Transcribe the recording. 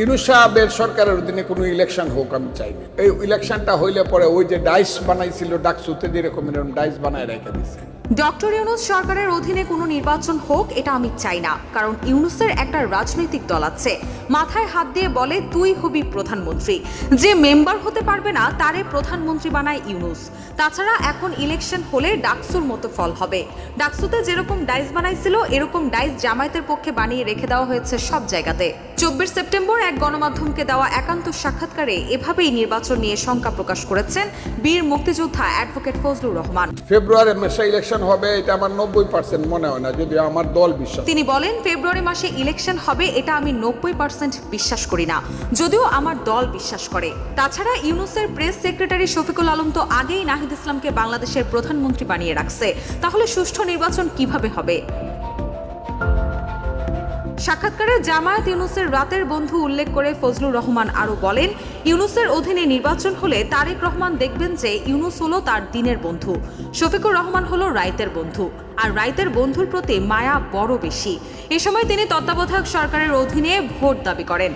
ইউনুস সাহেবের সরকারের অধীনে কোনো ইলেকশন হোক, আমি চাই না। এই ইলেকশনটা হইলে পরে ওই যে ডাইস বানাইছিল ডাকসুতে, যেরকম এরকম ডাইস বানায় রেখে দিছে। ডক্টর ইউনুস সরকারের অধীনে কোনো নির্বাচন হোক, এটা আমি চাই না। কারণ ইউনুসের একটা রাজনৈতিক দল আছে। মাথায় হাত দিয়ে বলে তুই হবি প্রধানমন্ত্রী। যে মেম্বার হতে পারবে না তারে প্রধানমন্ত্রী বানায় ইউনুস। তাছাড়া এখন ইলেকশন হলে ডাকসুর মতো ফল হবে। ডাকসুতে যেরকম ডাইস বানাইছিল এরকম ডাইস জামায়াতের পক্ষে বানিয়ে রেখে দেওয়া হয়েছে সব জায়গাতে। চব্বিশ সেপ্টেম্বর এক গণমাধ্যমকে দেওয়া একান্ত সাক্ষাৎকারে এভাবেই নির্বাচন নিয়ে শঙ্কা প্রকাশ করেছেন বীর মুক্তিযোদ্ধা অ্যাডভোকেট ফজলুর রহমান। ফেব্রুয়ারি মাসে ইলেকশন হবে এটা আমার নব্বই পার্সেন্ট মনে হয় না যদি আমার দল বিশ্বাস। তিনি বলেন ফেব্রুয়ারি মাসে ইলেকশন হবে এটা আমি নব্বই পার্সেন্ট বিশ্বাস করি না। যদিও আমার দল বিশ্বাস করে। তাছাড়া ইউনুসের প্রেস সেক্রেটারি শফিকুল আলম তো আগেই নাহিদ ইসলামকে বাংলাদেশের প্রধানমন্ত্রী বানিয়ে রাখছে। তাহলে সুষ্ঠু নির্বাচন কীভাবে হবে? সাক্ষাৎকারে জামায়াত ইউনুসের রাতের বন্ধু উল্লেখ করে ফজলুর রহমান আরও বলেন, ইউনুসের অধীনে নির্বাচন হলে তারেক রহমান দেখবেন যে ইউনুস হলো তার দিনের বন্ধু। শফিকুর রহমান হলো রাইতের বন্ধু। আর রাইতের বন্ধুর প্রতি মায়া বড় বেশি। এ সময় তিনি তত্ত্বাবধায়ক সরকারের অধীনে ভোট দাবি করেন।